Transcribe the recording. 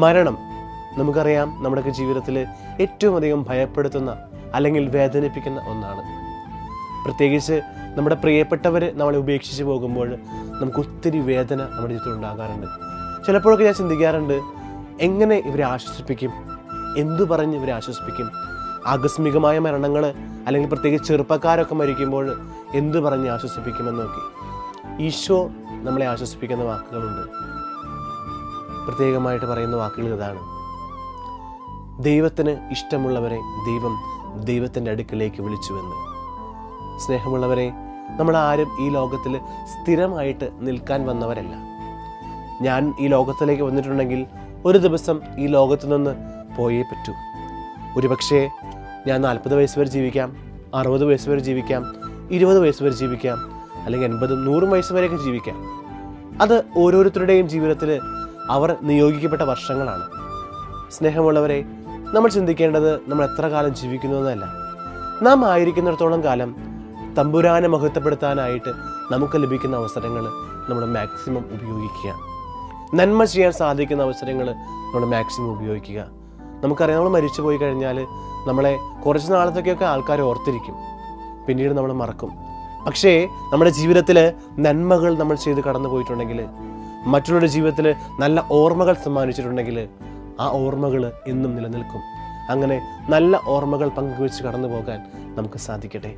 മരണം നമുക്കറിയാം നമ്മുടെയൊക്കെ ജീവിതത്തിൽ ഏറ്റവും അധികം ഭയപ്പെടുത്തുന്ന അല്ലെങ്കിൽ വേദനിപ്പിക്കുന്ന ഒന്നാണ്. പ്രത്യേകിച്ച് നമ്മുടെ പ്രിയപ്പെട്ടവർ നമ്മളെ ഉപേക്ഷിച്ച് പോകുമ്പോൾ നമുക്ക് ഒത്തിരി വേദന നമ്മുടെ ജീവിതത്തിൽ ഉണ്ടാകാറുണ്ട്. ചിലപ്പോഴൊക്കെ ഞാൻ ചിന്തിക്കാറുണ്ട് എങ്ങനെ ഇവരെ ആശ്വസിപ്പിക്കും? എന്തു പറഞ്ഞ് ഇവരെ ആശ്വസിപ്പിക്കും? ആകസ്മികമായ മരണങ്ങൾ അല്ലെങ്കിൽ പ്രത്യേകിച്ച് ചെറുപ്പക്കാരൊക്കെ മരിക്കുമ്പോൾ എന്തു പറഞ്ഞ് ആശ്വസിപ്പിക്കുമെന്നൊക്കെ. ഈശോ നമ്മളെ ആശ്വസിപ്പിക്കുന്ന വാക്കുകളുണ്ട്. പ്രത്യേകമായിട്ട് പറയുന്ന വാക്കുകൾ ഇതാണ്. ദൈവത്തിന് ഇഷ്ടമുള്ളവരെ ദൈവം ദൈവത്തിന്റെ അടുക്കിലേക്ക് വിളിച്ചുവെന്ന്. സ്നേഹമുള്ളവരെ നമ്മൾ ആരും ഈ ലോകത്തിൽ സ്ഥിരമായിട്ട് നിൽക്കാൻ വന്നവരല്ല. ഞാൻ ഈ ലോകത്തിലേക്ക് വന്നിട്ടുണ്ടെങ്കിൽ ഒരു ദിവസം ഈ ലോകത്തു നിന്ന് പോയേ പറ്റൂ. ഒരുപക്ഷേ ഞാൻ നാൽപ്പത് വയസ്സ് വരെ ജീവിക്കാം അറുപത് വയസ്സ് വരെ ജീവിക്കാം ഇരുപത് വയസ്സ് വരെ ജീവിക്കാം അല്ലെങ്കിൽ എൺപതും നൂറും വയസ്സ് വരെയൊക്കെ ജീവിക്കാം. അത് ഓരോരുത്തരുടെയും ജീവിതത്തിൽ അവർ നിയോഗിക്കപ്പെട്ട വർഷങ്ങളാണ്. സ്നേഹമുള്ളവരെ നമ്മൾ ചിന്തിക്കേണ്ടത് നമ്മൾ എത്ര കാലം ജീവിക്കുന്നു എന്നല്ല. നാം ആയിരിക്കുന്നിടത്തോളം കാലം തമ്പുരാനെ മഹത്വപ്പെടുത്താനായിട്ട് നമുക്ക് ലഭിക്കുന്ന അവസരങ്ങൾ നമ്മൾ മാക്സിമം ഉപയോഗിക്കുക. നന്മ ചെയ്യാൻ സാധിക്കുന്ന അവസരങ്ങൾ നമ്മൾ മാക്സിമം ഉപയോഗിക്കുക. നമുക്കറിയാം നമ്മൾ മരിച്ചു പോയി കഴിഞ്ഞാൽ നമ്മളെ കുറച്ച് നാളത്തേക്കൊക്കെ ആൾക്കാർ ഓർത്തിരിക്കും. പിന്നീട് നമ്മൾ മറക്കും. പക്ഷേ നമ്മുടെ ജീവിതത്തിൽ നന്മകൾ നമ്മൾ ചെയ്ത് കടന്നു പോയിട്ടുണ്ടെങ്കിൽ മറ്റുള്ളവരുടെ ജീവിതത്തിൽ നല്ല ഓർമ്മകൾ സമ്മാനിച്ചിട്ടുണ്ടെങ്കിൽ ആ ഓർമ്മകൾ എന്നും നിലനിൽക്കും. അങ്ങനെ നല്ല ഓർമ്മകൾ പങ്കുവെച്ച് കടന്നു പോകാൻ നമുക്ക് സാധിക്കട്ടെ.